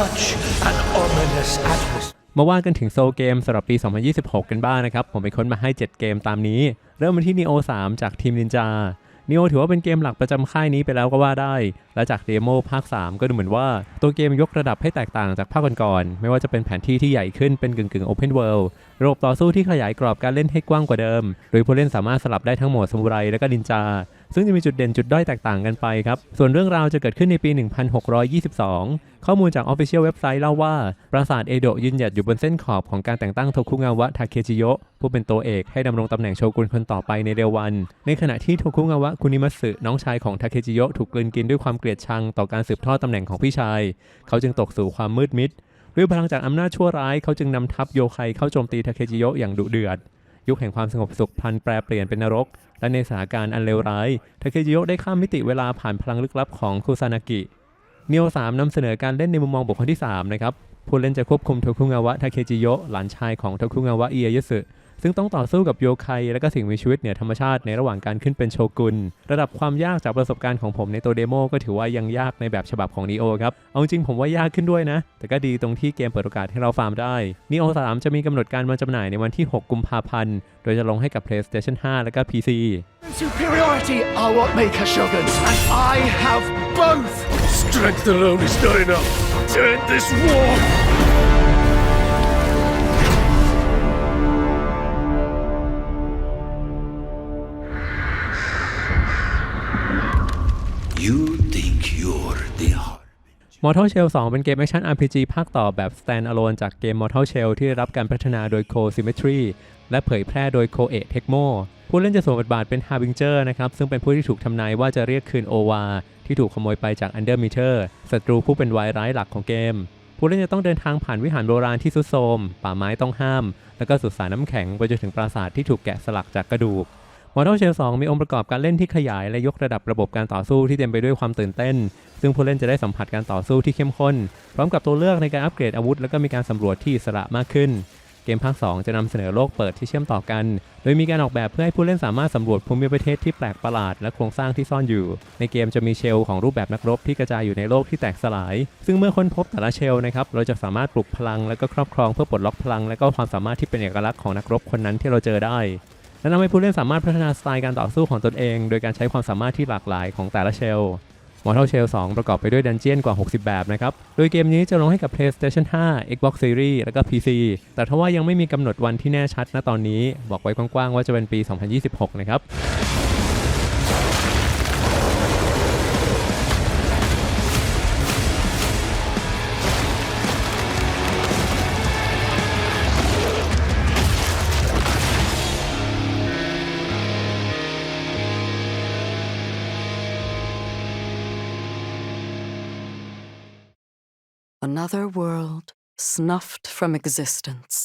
such an ominous atmosphere. มาว่ากันถึงโซลเกมสำหรับปี 2026 กันบ้างนะครับ ผมไปค้นมาให้ 7 เกมตามนี้ เริ่มมาที่ Neo 3 จากทีมนินจา Neo ถือว่าเป็นเกมหลักประจำค่ายนี้ไปแล้วก็ว่าได้ และจากเดโมภาค 3 ก็ดูเหมือนว่าตัวเกมยกระดับให้แตกต่างจากภาคก่อนๆ ไม่ว่าจะเป็นแผนที่ที่ใหญ่ขึ้นเป็นกึ่งๆ Open World ระบบต่อสู้ที่ขยายกรอบการเล่นให้กว้างกว่าเดิม โดยผู้เล่นสามารถสลับได้ทั้งโหมดซามูไรและก็นินจาซึ่งจะมีจุดเด่นจุดด้อยแตกต่างกันไปครับ ส่วนเรื่องราวจะเกิดขึ้นในปี 1622 ข้อมูลจาก Official เว็บไซต์เล่าว่า ปราสาทเอโดะยืนหยัดอยู่บนเส้นขอบของการแต่งตั้งโทคุงาวะทาเคจิโยะผู้เป็นตัวเอกให้ดำรงตำแหน่งโชกุนคนต่อไปในเร็ววัน ในขณะที่โทคุงาวะคุนิมัสึน้องชายของทาเคจิโยะถูกกลืนกินด้วยความเกลียดชังต่อการสืบทอดตำแหน่งของพี่ชาย เขาจึงตกสู่ความมืดมิดด้วยพลังจากอำนาจชั่วร้ายเขาจึงนำทัพโยไคเข้าโจมตีทาเคจิโยะอย่างดุเดือด ยุคแห่งความสงบสุขพลันแปรเปลี่ยนเป็นนรก และในสถานการณ์อันเลวร้ายทาเคจิโยะได้ข้ามมิติเวลาผ่านพลังลึกลับของคุซานากิเนียว3นำเสนอการเล่นในมุมมองบุคคลที่3นะครับผู้เล่นจะควบคุมโทคุงาวะทาเคจิโยะหลานชายของโทคุงาวะเอียยสึ ซึ่งต้องต่อสู้กับโยไคและก็สิ่งมีชีวิตเหนือธรรมชาติในระหว่างการขึ้นเป็นโชกุน ระดับความยากจากประสบการณ์ของผมในตัวเดโมก็ถือว่ายังยากในแบบฉบับของนีโอครับ เอาจริงผมว่ายากขึ้นด้วยนะ แต่ก็ดีตรงที่เกมเปิดโอกาสให้เราฟาร์มได้นีโอ3จะมีกำหนดการมาจำหน่ายในวันที่ 6 กุมภาพันธ์ โดยจะลงให้กับ PlayStation 5 และก็ PC Superiority are what make us shoguns, and I have both! Strength alone is not enough to end this war. Mortal Shell 2 เป็นเกมแอคชั่น RPG ภาคต่อแบบ Standalone จากเกม Mortal Shell ที่ได้รับการพัฒนาโดย Co Symmetry และเผยแพร่โดย Koei Tecmo ผู้เล่นจะสวมบทบาทเป็น Harbinger นะครับ ซึ่งเป็นผู้ที่ถูกทำนายว่าจะเรียกคืนโอวาที่ถูกขโมยไปจาก Undermeter ศัตรูผู้เป็นวายร้ายหลักของเกม ผู้เล่นจะต้องเดินทางผ่านวิหารโบราณที่ทรุดโทรมป่าไม้ต้องห้าม แล้วก็สุสานน้ำแข็งไปจนถึงปราสาทที่ถูกแกะสลักจากกระดูก Mortal Shell 2 มีองค์ประกอบการเล่นที่ขยายและยกระดับระบบการต่อสู้ที่เต็มไปด้วยความตื่นเต้น ซึ่งผู้เล่นจะได้สัมผัสการต่อสู้ที่เข้มข้น พร้อมกับตัวเลือกในการอัปเกรดอาวุธ และก็มีการสำรวจที่อิสระมากขึ้น เกมภาค 2 จะนำเสนอโลกเปิดที่เชื่อมต่อกัน โดยมีการออกแบบเพื่อให้ผู้เล่นสามารถสำรวจภูมิประเทศที่แปลกประหลาดและโครงสร้างที่ซ่อนอยู่ ในเกมจะมีเชลล์ของรูปแบบนักรบที่กระจายอยู่ในโลกที่แตกสลาย ซึ่งเมื่อค้นพบแต่ละเชล์นะครับเราจะสามารถปลุกพลังและก็ครอบครองเพื่อปลดล็อกพลัง และก็ความสามารถที่เป็นเอกลักษณ์ของนักรบคนนั้นที่เราเจอได้ และทำให้ผู้เล่นสามารถพัฒนาสไตล์การต่อสู้ของตนเอง โดยการใช้ความสามารถที่หลากหลายของแต่ละเชลล์ Mortal Shell 2ประกอบไปด้วยดันเจียนกว่า 60 แบบนะครับ โดยเกมนี้จะลงให้กับ PlayStation 5 Xbox Series และก็ PC แต่ทว่ายังไม่มีกำหนดวันที่แน่ชัดณตอนนี้ บอกไว้กว้างๆว่าจะเป็นปี 2026 นะครับ Another world snuffed from existence.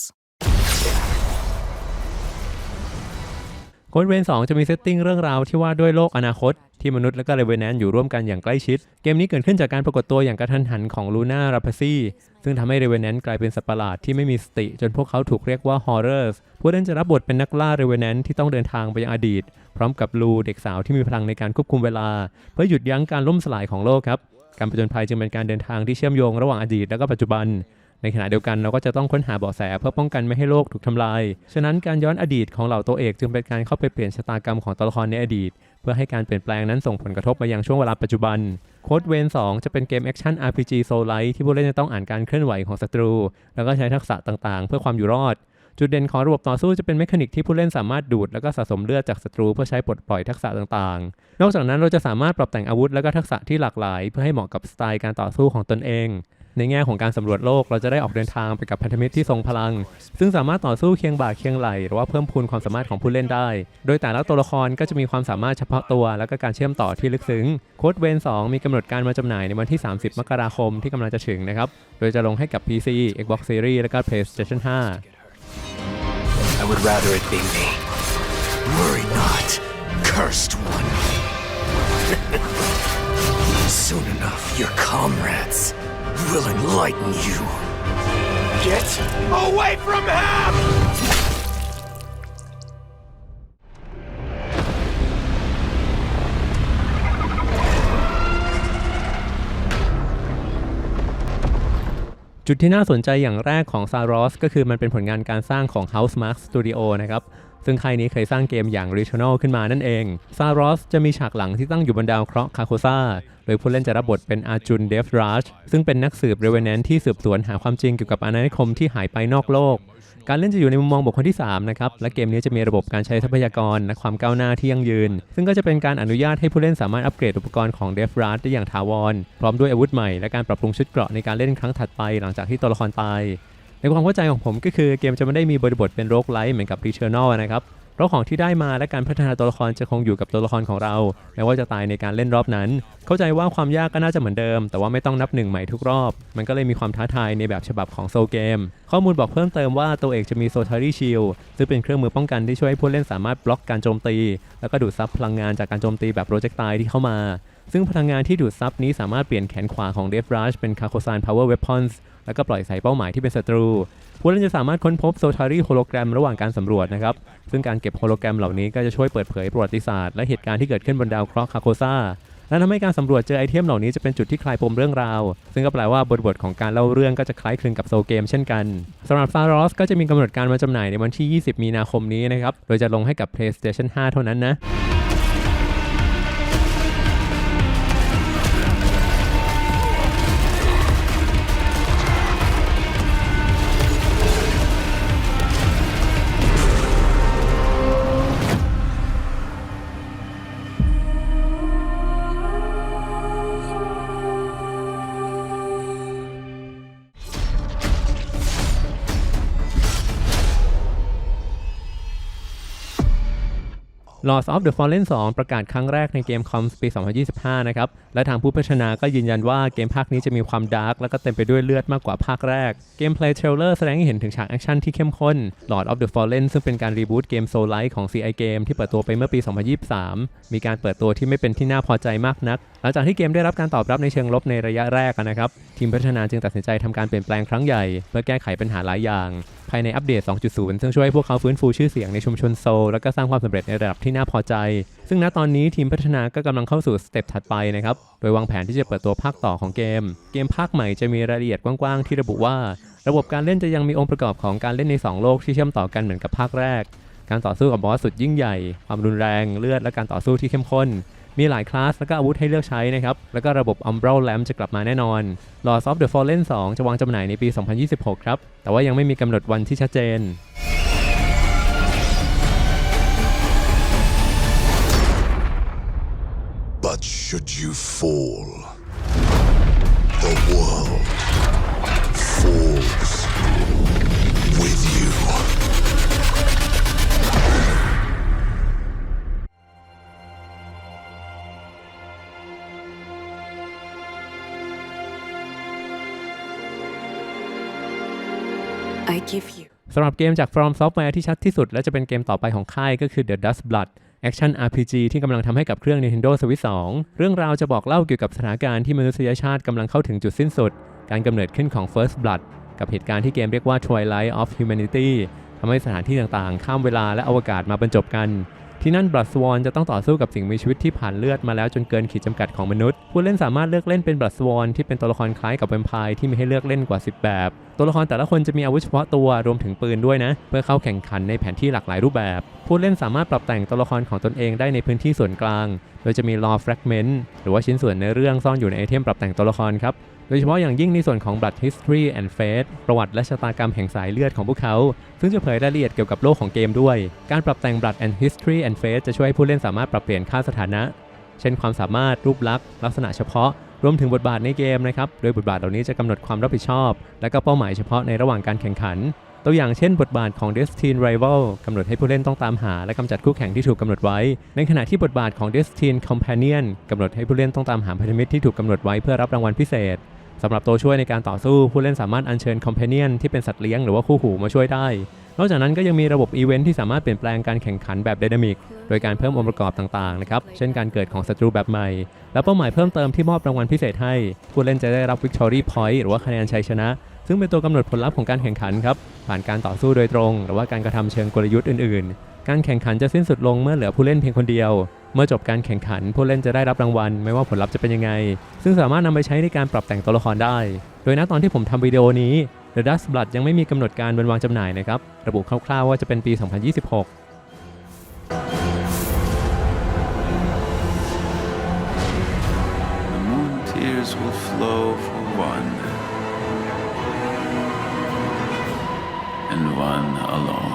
โค้ดเวน2จะมีเซตติ้งเรื่องราวที่ว่าด้วยโลกอนาคต ที่มนุษย์และก็เรเวนแนนอยู่ร่วมกันอย่างใกล้ชิด เกมนี้เกิดขึ้นจากการปรากฏตัวอย่างกระทันหันของลูน่าราพซี่ ซึ่งทำให้เรเวนแนนกลายเป็นสัตว์ประหลาดที่ไม่มีสติ จนพวกเขาถูกเรียกว่าฮอร์เรอร์สผู้เล่นจะรับบทเป็นนักล่าเรเวนแนนที่ต้องเดินทางไปยังอดีต พร้อมกับลูเด็กสาวที่มีพลังในการควบคุมเวลา เพื่อหยุดยั้งการล่มสลายของโลกครับ การผจญภัยจึงเป็นการเดินทางที่เชื่อมโยงระหว่างอดีตและก็ปัจจุบัน ในขณะเดียวกันเราก็จะต้องค้นหาเบาะแสเพื่อป้องกันไม่ให้โลกถูกทำลาย ฉะนั้นการย้อนอดีตของเหล่าตัวเอกจึงเป็นการเข้าไปเปลี่ยนชะตากรรมของตัวละครในอดีต เพื่อให้การเปลี่ยนแปลงนั้นส่งผลกระทบมายังช่วงเวลาปัจจุบันโค้ดเวน2 จะเป็นเกมแอคชั่น RPG Soul Like ที่ผู้เล่นจะต้องอ่านการเคลื่อนไหวของศัตรู แล้วก็ใช้ทักษะต่างๆ เพื่อความอยู่รอด จุดเด่นของระบบต่อสู้จะเป็นเมคานิกที่ผู้เล่นสามารถดูดแล้วก็สะสมเลือดจากศัตรูเพื่อใช้ปลดปล่อยทักษะต่างๆ นอกจากนั้นเราจะสามารถปรับแต่งอาวุธและก็ทักษะที่หลากหลาย เพื่อให้เหมาะกับสไตล์การต่อสู้ของตนเอง ในแง่ของการสำรวจโลกเราจะได้ออกเดินทางไปกับพันธมิตรที่ทรงพลัง ซึ่งสามารถต่อสู้เคียงบ่าเคียงไหลหรือว่าเพิ่มพูนความสามารถของผู้เล่นได้ โดยแต่ละตัวละครก็จะมีความสามารถเฉพาะตัว และก็การเชื่อมต่อที่ลึกซึ้งโค้ดเวน2 มีกำหนดการมาจำหน่ายในวันที่ 30 มกราคมที่กำลังจะถึงนะครับโดยจะลงให้กับ PC Xbox Series และก็ PlayStation 5 would rather it be me. Worry not, cursed one. Soon enough, your comrades will enlighten you. Get away from him! จุดที่น่าสนใจอย่างแรกของซารอสก็คือมันเป็นผลงานการสร้างของ Housemark Studio นะครับ ซึ่งค่ายนี้เคยสร้างเกมอย่าง Returnal ขึ้นมานั่นเอง s a r o s จะมีฉากหลังที่ตั้งอยู่บนดาวเคราะห์คาโคซาโดยผู้เล่นจะรับบทเป็นอาจุนเดฟราชซึ่งเป็นนักสืบเรเวนแนนที่สืบสวนหาความจริงเกี่ยวกับอาณานิคมที่หายไปนอกโลก การเล่นจะอยู่ในมุมมองบุคคลที่3นะครับ และเกมนี้จะมีระบบการใช้ทรัพยากรและความก้าวหน้าที่ยั่งยืน ซึ่งก็จะเป็นการอนุญาตให้ผู้เล่นสามารถอัปเกรดอุปกรณ์ของ d e v r a t ได้อย่างถาวร พร้อมด้วยอาวุธใหม่และการปรับปรุงชุดเกราะในการเล่นครั้งถัดไป หลังจากที่ตัวละครตาย ในความเข้าใจของผมก็คือเกมจะไม่ได้มีบริบทเป็นโรคไลท์เหมือนกับ Returnal นะครับ ราะของที่ได้มาและการพัฒนาตัวละครจะคงอยู่กับตัวละครของเราแม้ว่าจะตายในการเล่นรอบนั้น เข้าใจว่าความยากก็น่าจะเหมือนเดิม แต่ว่าไม่ต้องนับหนึ่งใหม่ทุกรอบ มันก็เลยมีความท้าทายในแบบฉบับของโซเกม ข้อมูลบอกเพิ่มเติมว่าตัวเอกจะมีโซทารีชิลซึ่งเป็นเครื่องมือป้องกันที่ช่วยให้ผู้เล่นสามารถบล็อกการโจมตี แล้วก็ดูดซับพลังงานจากการโจมตีแบบโปรเจกตายที่เข้ามา ซึ่งพลังงานที่ดูดซับนี้สามารถเปลี่ยนแขนขวาของเดฟรัชเป็นคาโคซานพาวเวอร์เวพอนส์แล้วก็ปล่อยใส่เป้าหมายที่เป็นศัตรู ผู้เล่นจะสามารถค้นพบโซทารีโฮโลแกรมระหว่างการสำรวจนะครับ ซึ่งการเก็บโฮโลแกรมเหล่านี้ก็จะช่วยเปิดเผยประวัติศาสตร์และเหตุการณ์ที่เกิดขึ้นบนดาวเคราะห์คาโคซาและทำให้การสำรวจเจอไอเทมเหล่านี้จะเป็นจุดที่คลายปมเรื่องราว ซึ่งก็แปลว่าบทบทของการเล่าเรื่องก็จะคล้ายคลึงกับโซเกมเช่นกันสำหรับ s t a r o s ก็จะมีกำหนดการมาจำหน่ายในวันที่ 20 มีนาคมนี้นะครับ โดยจะลงให้กับ PlayStation 5 เท่านั้นนะ Lords of the Fallen 2 ประกาศครั้งแรกในเกมคอมปี 2025 นะครับ และทางผู้พัฒนาก็ยืนยันว่าเกมภาคนี้จะมีความดาร์กและก็เต็มไปด้วยเลือดมากกว่าภาคแรก เกมเพลย์เทรลเลอร์แสดงให้เห็นถึงฉากแอคชั่นที่เข้มข้น Lord of the Fallen ซึ่งเป็นการรีบูตเกมโซลไลท์ของ CI Game ที่เปิดตัวไปเมื่อปี 2023 มีการเปิดตัวที่ไม่เป็นที่น่าพอใจมากนัก หลังจากที่เกมได้รับการตอบรับในเชิงลบในระยะแรกนะครับ ทีมพัฒนาจึงตัดสินใจทำการเปลี่ยนแปลงครั้งใหญ่ เพื่อแก้ไขปัญหาหลายอย่าง ภายในอัปเดต 2.0 ซึ่งช่วยให้พวกเขาฟื้นฟูชื่อเสียงในชุมชนโซลและก็สร้างความสำเร็จในระดับที่น่าพอใจ ซึ่งณตอนนี้ทีมพัฒนาก็กำลังเข้าสู่สเต็ปถัดไปนะครับ โดยวางแผนที่จะเปิดตัวภาคต่อของเกม เกมภาคใหม่จะมีรายละเอียดกว้างๆ ที่ระบุว่า ระบบการเล่นจะยังมีองค์ประกอบของการเล่นใน 2 โลกที่เชื่อมต่อกันเหมือนกับภาคแรก การต่อสู้กับบอสสุดยิ่งใหญ่ ความรุนแรง เลือดและการต่อสู้ที่เข้มข้นมีหลายคลาส และก็อาวุธให้เลือกใช้นะครับ แล้วก็ระบบ Umbral Lamp จะกลับมาแน่นอน Lords of the Fallen 2 จะวางจำหน่ายในปี 2026 ครับ แต่ว่ายังไม่มีกำหนดวันที่ชัดเจน should you fall, the world falls with you. I give you สำหรับเกมจาก From Software ที่ชัดที่สุด และจะเป็นเกมต่อไปของค่ายก็คือ The Dust Blood Action RPG ที่กำลังทำให้กับเครื่อง Nintendo Switch 2 เรื่องราวจะบอกเล่าเกี่ยวกับสถานการณ์ที่มนุษยชาติกำลังเข้าถึงจุดสิ้นสุด การกำเนิดขึ้นของ First Blood กับเหตุการณ์ที่เกมเรียกว่า Twilight of Humanity ทำให้สถานที่ต่างๆ ข้ามเวลาและอวกาศมาบรรจบกัน ที่นั่น Blood Sworn จะต้องต่อสู้กับสิ่งมีชีวิตที่ผ่านเลือดมาแล้วจนเกินขีดจำกัดของมนุษย์ ผู้เล่นสามารถเลือกเล่นเป็น Blood Sworn ที่เป็นตัวละครคล้ายกับแวมไพร์ที่มีให้เลือกเล่นกว่า 10 แบบ ตัวละครแต่ละคนจะมีอาวุธเฉพาะตัวรวมถึงปืนด้วยนะ เพื่อเข้าแข่งขันในแผนที่หลากหลายรูปแบบ ผู้เล่นสามารถปรับแต่งตัวละครของตนเองได้ในพื้นที่ส่วนกลาง โดยจะมี Law Fragment หรือว่าชิ้นส่วนในเรื่องซ่อนอยู่ในไอเทมปรับแต่งตัวละครครับ โดยเฉพาะอย่างยิ่งในส่วนของ Blood History and Fate ประวัติและชะตากรรมแห่งสายเลือดของพวกเขา ซึ่งจะเผยรายละเอียดเกี่ยวกับโลกของเกมด้วย การปรับแต่ง Blood and History and Fate จะช่วยให้ผู้เล่นสามารถปรับเปลี่ยนค่าสถานะ เช่นความสามารถรูปลักษณ์ลักษณะเฉพาะ รวมถึงบทบาทในเกมนะครับ โดยบทบาทเหล่านี้จะกำหนดความรับผิดชอบ และก็เป้าหมายเฉพาะในระหว่างการแข่งขัน ตัวอย่างเช่น บทบาทของ Destiny Rival กำหนดให้ผู้เล่นต้องตามหา และกำจัดคู่แข่งที่ถูกกำหนดไว้ ในขณะที่บทบาทของ Destiny Companion กำหนดให้ผู้เล่นต้องตามหาพันธมิตรที่ถูกกำหนดไว้เพื่อรับรางวัลพิเศษ สำหรับตัวช่วยในการต่อสู้ผู้เล่นสามารถอัญเชิญ Companion ที่เป็นสัตว์เลี้ยงหรือว่าคู่หูมาช่วยได้ นอกจากนั้นก็ยังมีระบบอีเวนท์ที่สามารถเปลี่ยนแปลงการแข่งขันแบบ Dynamic โดยการเพิ่มองค์ประกอบต่างๆนะครับ เช่นการเกิดของศัตรูแบบใหม่ และเป้าหมายเพิ่มเติมที่มอบรางวัลพิเศษให้ ผู้เล่นจะได้รับ Victory Point หรือว่าคะแนนชัยชนะ ซึ่งเป็นตัวกำหนดผลลัพธ์ของการแข่งขันครับผ่านการต่อสู้โดยตรง หรือว่าการกระทำเชิงกลยุทธ์อื่นๆ การแข่งขันจะสิ้นสุดลงเมื่อเหลือผู้เล่นเพียงคนเดียว เมื่อจบการแข่งขันผู้เล่นจะได้รับรางวัล ไม่ว่าผลลัพธ์จะเป็นยังไง ซึ่งสามารถนำไปใช้ในการปรับแต่งตัวละครได้ โดยณตอนที่ผมทำวิดีโอนี้ The Dust Blood ยังไม่มีกำหนดการวันวางจำหน่ายนะครับ ระบุคร่าวๆว่าจะเป็นปี 2026Will flow for one and one alone.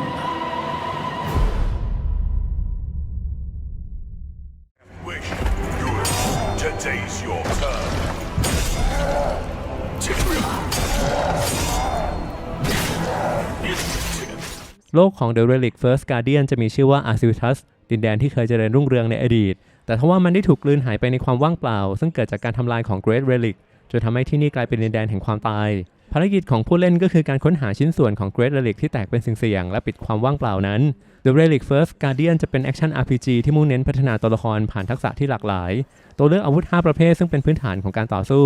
โลกของ The Relic First Guardian จะมีชื่อว่า Arcivitas ดินแดนที่เคยเจริญรุ่งเรืองในอดีต แต่ทว่ามันได้ถูกกลืนหายไปในความว่างเปล่า ซึ่งเกิดจากการทำลายของ Great Relic จนทำให้ที่นี่กลายเป็นดินแดนแห่งความตาย ภารกิจของผู้เล่นก็คือการค้นหาชิ้นส่วนของ Great Relic ที่แตกเป็นสิ่งเสี่ยงและปิดความว่างเปล่านั้น The Relic First Guardian จะเป็นแอคชั่น RPG ที่มุ่งเน้นพัฒนาตัวละครผ่านทักษะที่หลากหลาย ตัวเลือกอาวุธ 5 ประเภทซึ่งเป็นพื้นฐานของการต่อสู้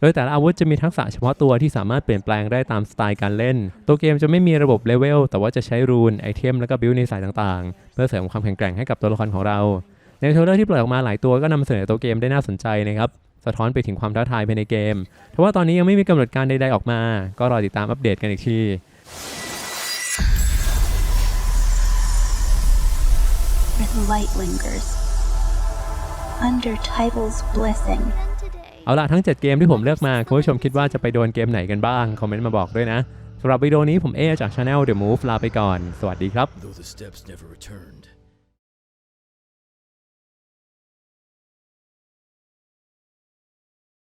โดยแต่ละอาวุธจะมีทักษะเฉพาะตัวที่สามารถเปลี่ยนแปลงได้ตามสไตล์การเล่น ตัวเกมจะไม่มีระบบเลเวล แต่ว่าจะใช้รูน ไอเทม และก็บิลในสายต่างๆ เพื่อเสริมความแข็งแกร่งให้กับตัวละครของเรา ในเทรลเลอร์ที่ปล่อยออกมาหลายตัวก็นำเสนอตัวเกมได้น่าสนใจนะครับ สะท้อนไปถึงความท้าทายภายในเกมทว่าตอนนี้ยังไม่มีกำหนดการใดๆออกมา ก็รอติดตามอัปเดตกันอีกที the light lingers. Under Tyball's blessing. เอาละทั้ง 7 เกมที่ผมเลือกมา คุณผู้ชมคิดว่าจะไปโดนเกมไหนกันบ้าง คอมเมนต์มาบอกด้วยนะสำหรับวิดีโอนี้ผมเอจาก Channel The Move ลาไปก่อน สวัสดีครับ